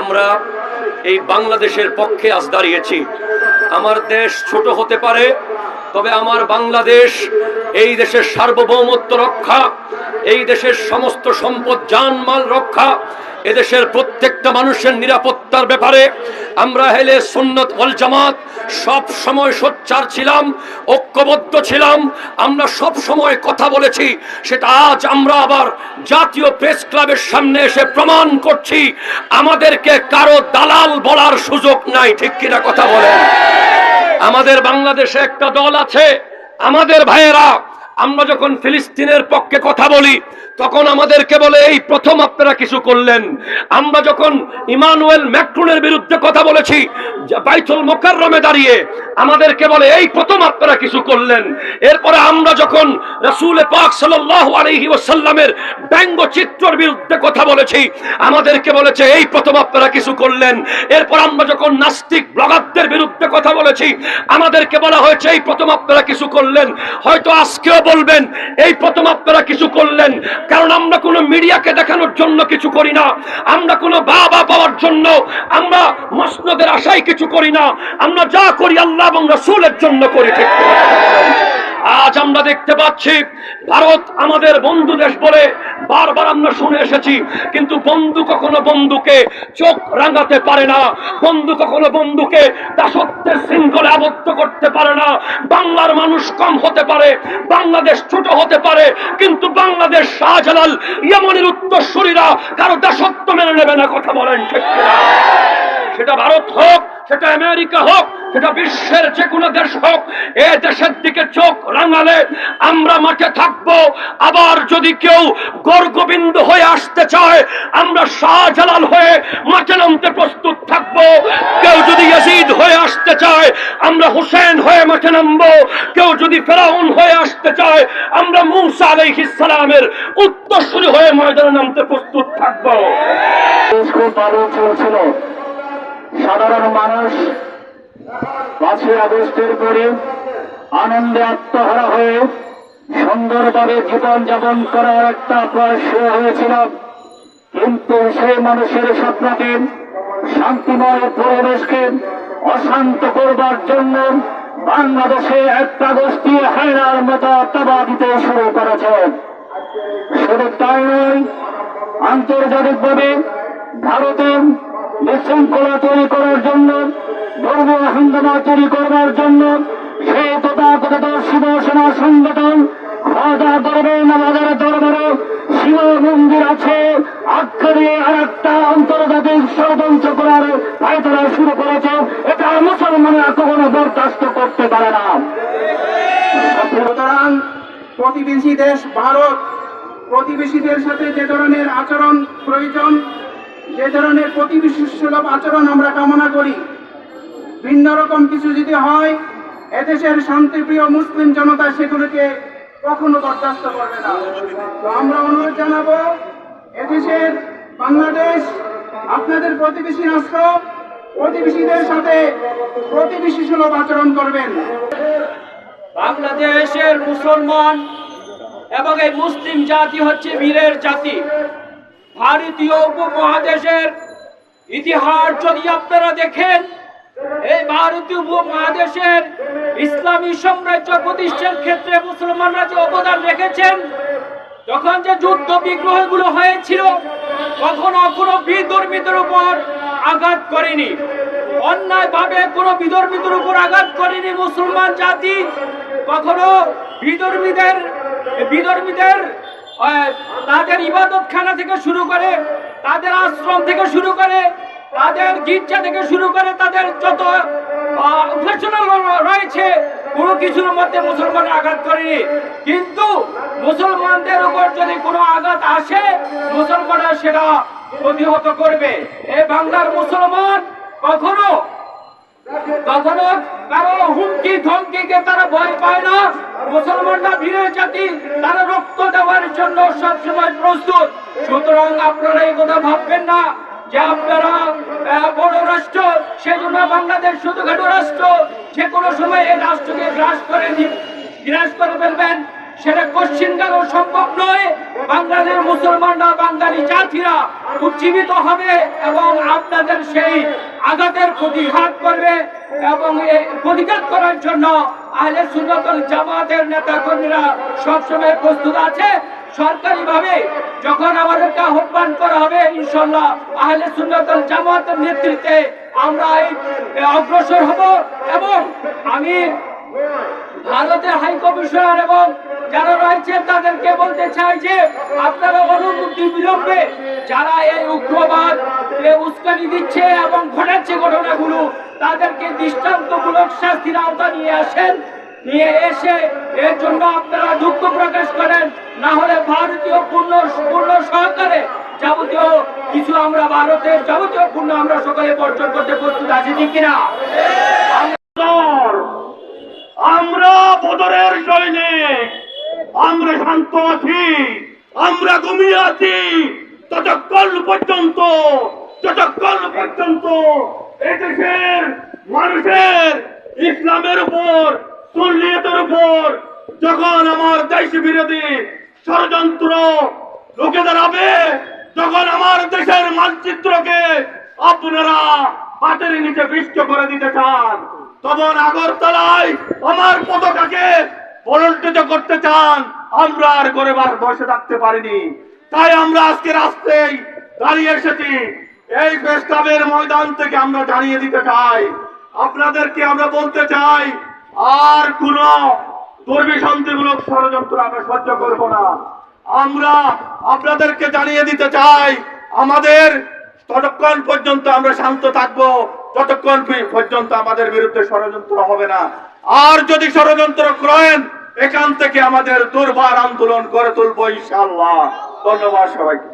আমরা এই বাংলাদেশের পক্ষে আজ দাঁড়িয়েছি। আমার দেশ ছোট হতে পারে, তবে আমার বাংলাদেশ এই দেশের সার্বভৌমত্ব রক্ষা, এই দেশের সমস্ত সম্পদ, জানমাল রক্ষা এদেশের প্রত্যেকটা মানুষের নিরাপত্তার ব্যাপারে আমরা হেলে সুন্নত ওয়াল জামাত সব সময় সোচ্চার ছিলাম, ঐক্যবদ্ধ ছিলাম, আমরা সব সময় কথা বলেছি, সেটা আজ আমরা আবার জাতীয় প্রেস ক্লাবের সামনে এসে প্রমাণ করছি, আমাদেরকে কারও দালাল বলার সুযোগ নাই, ঠিক কিনা কথা বলেন। আমাদের বাংলাদেশে একটা দল আছে, আমাদের ভাইয়েরা, আমরা যখন ফিলিস্তিনের পক্ষে কথা বলি তখন আমাদেরকে বলে, এই প্রথম আপনারা কিছু করলেন। আমরা যখন ইমানুয়েল ম্যাক্রুনের বিরুদ্ধে কথা বলেছি বাইতুল মোকাররমে দাঁড়িয়ে আমাদেরকে বলে, এই প্রথম আপনারা কিছু করলেন। এরপরে আমরা যখন রাসূল পাক সাল্লাল্লাহু আলাইহি ওয়াসাল্লামের ব্যঙ্গচিত্রর বিরুদ্ধে কথা বলেছি, আমাদেরকে বলেছে, এই প্রথম আপনারা কিছু করলেন। এরপর আমরা যখন নাস্তিক ব্লগারদের বিরুদ্ধে কথা বলেছি, আমাদেরকে বলা হয়েছে, এই প্রথম আপনারা কিছু করলেন। হয়তো আজকেও বলবেন, এই প্রথম আপনারা কিছু করলেন। কারণ আমরা কোনো মিডিয়াকে দেখানোর জন্য কিছু করি না আমরা কোনো বাবা পাওয়ার জন্য, আমরা মসনদের আশায় কিছু করি না আমরা যা করি আল্লাহ এবং রসুলের জন্য করি, ঠিক? আজ আমরা দেখতে পাচ্ছি, ভারত আমাদের বন্ধু দেশ বলে বারবার আমরা শুনে এসেছি, কিন্তু বন্ধু কখনো বন্ধুকে চোখ রাঙাতে পারে না, বন্ধু কখনো বন্ধুকে দাসত্বের শৃঙ্খলে আবদ্ধ করতে পারে না, বাংলার মানুষ কম হতে পারে, বাংলাদেশ ছোট হতে পারে, কিন্তু বাংলাদেশ শাহজালাল, ইয়েমনের উত্তরসূরিরা কারও দাসত্ব মেনে নেবে না, কথা বলেন ঠিক কিনা? সেটা ভারত হোক, সেটা আমেরিকা হোক, সেটা বিশ্বের যে কোনো দেশ হোক, এ দেশের দিকে চোখ রাঙালে আমরা মাঠে থাকব। আবার যদি কেউ গর্গবিন্দু হয়ে আসতে চায়, আমরা শাহজালাল হয়ে মাঠে নামতে প্রস্তুত থাকব। কেউ যদি ইয়াজিদ হয়ে আসতে চায়, আমরা হুসেন হয়ে মাঠে নামবো। কেউ যদি ফেরাউন হয়ে আসতে চায়, আমরা মুসা আলাইহিস সালামের উত্তরসূরি হয়ে ময়দানে নামতে প্রস্তুত থাকব। চলছিল সাধারণ মানুষ পাঁচই আগস্টের পরে আনন্দে আত্মহারা হয়ে সুন্দরভাবে জীবন যাপন করার একটা প্রয়াস হয়েছিল। কিন্তু সেই মানুষের স্বপ্নকে, শান্তিময় পরিবেশকে অশান্ত করবার জন্য বাংলাদেশে একটা গোষ্ঠী হায়নার মতো আত্মবা দিতে শুরু করেছে। শুধু তাই নয়, আন্তর্জাতিকভাবে ভারতে বিশৃঙ্খলা তৈরি করার জন্য, ধর্মীয় হাঙ্গামা তৈরি করবার জন্য সেই তথাকথিত শিব সেনা সংগঠন খাজা করবেন আমাদের দরবারে শিব মন্দির আছে। দিয়ে আর একটা আন্তর্জাতিক ষড়যন্ত্র করার পায়তারা শুরু করেছে। এটা মুসলমানরা কখনো বরদাস্ত করতে পারে না। প্রতিবেশী দেশ, ভারত, প্রতিবেশীদের সাথে যে ধরনের আচরণ প্রয়োজন যে ধরনের প্রতিবেশী সুলভ আচরণ আমরা কামনা করি। ভিন্ন রকম কিছু যদি হয়, এদেশের শান্তিপ্রিয় মুসলিম জনতা সেগুলোকে কখনো বরদাস্ত করবে না। তো আমরা অনুরোধ জানাব, এদেশের বাংলাদেশ, আপনাদের প্রতিবেশী রাষ্ট্র, প্রতিবেশীদের সাথে প্রতিবেশী সুলভ আচরণ করবেন। বাংলাদেশের মুসলমান এবং এই মুসলিম জাতি হচ্ছে বীরের জাতি। ভারতীয় উপমহাদেশের ইতিহাস যদি আপনারা দেখেন, এই ভারতীয় উপমহাদেশের ইসলামী সাম্রাজ্য প্রতিষ্ঠার ক্ষেত্রে মুসলমানরা যে অবদান রেখেছেন, যখন যে যুদ্ধ বিগ্রহগুলো হয়েছিল, কখনো কোনো বিধর্মীদের উপর আঘাত করেনি। অন্যায় ভাবে কোনো বিধর্মীদের উপর আঘাত করেনি মুসলমান জাতি। কখনো বিধর্মীদের বিধর্মীদের তাদের ইবাদতখানা থেকে শুরু করে, তাদের আশ্রম থেকে শুরু করে, তাদের গির্জা থেকে শুরু করে, তাদের যত রয়েছে, কোনো কিছুর মধ্যে মুসলমান আঘাত করেনি। কিন্তু মুসলমানদের উপর যদি কোনো আঘাত আসে, মুসলমানরা সেটা প্রতিহত করবে। এ বাংলার মুসলমান কখনো কখনো কারও হুমকি, ধমকিকে তারা ভয় পায় না। মুসলমানরা বীরের জাতি, তারা রক্ত দেওয়ার জন্য সবসময় প্রস্তুত। সুতরাং আপনারা কথা ভাববেন না যে আপনারা বড় রাষ্ট্র সেজন্য বাংলাদেশ ছোটখাটো রাষ্ট্র, যে কোনো সময় এই রাষ্ট্রকে গ্রাস করে গ্রাস করে ফেলবেন, সেটা কোশ্চিন কারও সম্ভব নয়। বাংলাদেশের মুসলমানরা, বাঙালি জাতিরা উজ্জীবিত হবে এবং আপনাদের সেই আঘাতের প্রতিঘাত করবে এবং প্রতিঘাত করার জন্য আহলে সুন্নতুল জামাতের নেতা কর্মীরা সবসময় প্রস্তুত আছে। সরকারিভাবে যখন আমাদেরকে আহ্বান করা হবে ইনশাল্লাহ আহলে সুন্নতুল জামাতের নেতৃত্বে আমরা এই অগ্রসর হব এবং আমি ভারতের হাই কমিশনার এবং যারা রয়েছেন তাদেরকে বলতে চাই যে আপনারা অনুমতি বিলম্বে যারা এই উগ্রবাদ উস্কানি দিচ্ছে এবং ঘটাচ্ছে ঘটনাগুলো। তাদেরকে দৃষ্টান্তমূলক শাস্তির আওতা নিয়ে আসেন, নিয়ে এসে এর জন্য আপনারা দুঃখ প্রকাশ করেন। না হলে ভারতীয় পূর্ণ পূর্ণ সহকারে যাবতীয় কিছু আমরা ভারতের যাবতীয় পূর্ণ আমরা সকলে বর্জন করতে প্রস্তুত আছি, ঠিক কিনা? আমরা বদরের সৈনিক আমরা শান্ত আছি, আমরা ঘুমিয়ে আছি। ততক্ষণ পর্যন্ত পর্যন্ত এদেশের মানুষের ইসলামের উপর, সুন্নিয়তের উপর যখন আমার দেশ বিরোধী ষড়যন্ত্র লোকে দাঁড়াবে যখন আমার দেশের মানচিত্রকে আপনারা হাতের নিচে বিষ্ট করে দিতে চান। তখন আগরতলায় আমার পতাকাকে পরিণত করতে চান। আমরা আর করে বসে থাকতে পারিনি। তাই আমরা আজকে রাস্তায় দাঁড়িয়ে এসেছি। এই প্রস্তাবের ময়দান থেকে আমরা জানিয়ে দিতে চাই, আপনাদেরকে আমরা বলতে চাই, আর কোন দুর্বিসন্ধিমূলক ষড়যন্ত্র আমরা সহ্য করব না। আমরা আপনাদেরকে জানিয়ে দিতে চাই, আমাদের ততক্ষণ পর্যন্ত আমরা শান্ত থাকব ততক্ষণ পর্যন্ত আমাদের বিরুদ্ধে ষড়যন্ত্র হবে না। আর যদি ষড়যন্ত্র করেন, এখান থেকে আমাদের দুর্বার আন্দোলন করে তুলবো ইনশাআল্লাহ। ধন্যবাদ সবাইকে।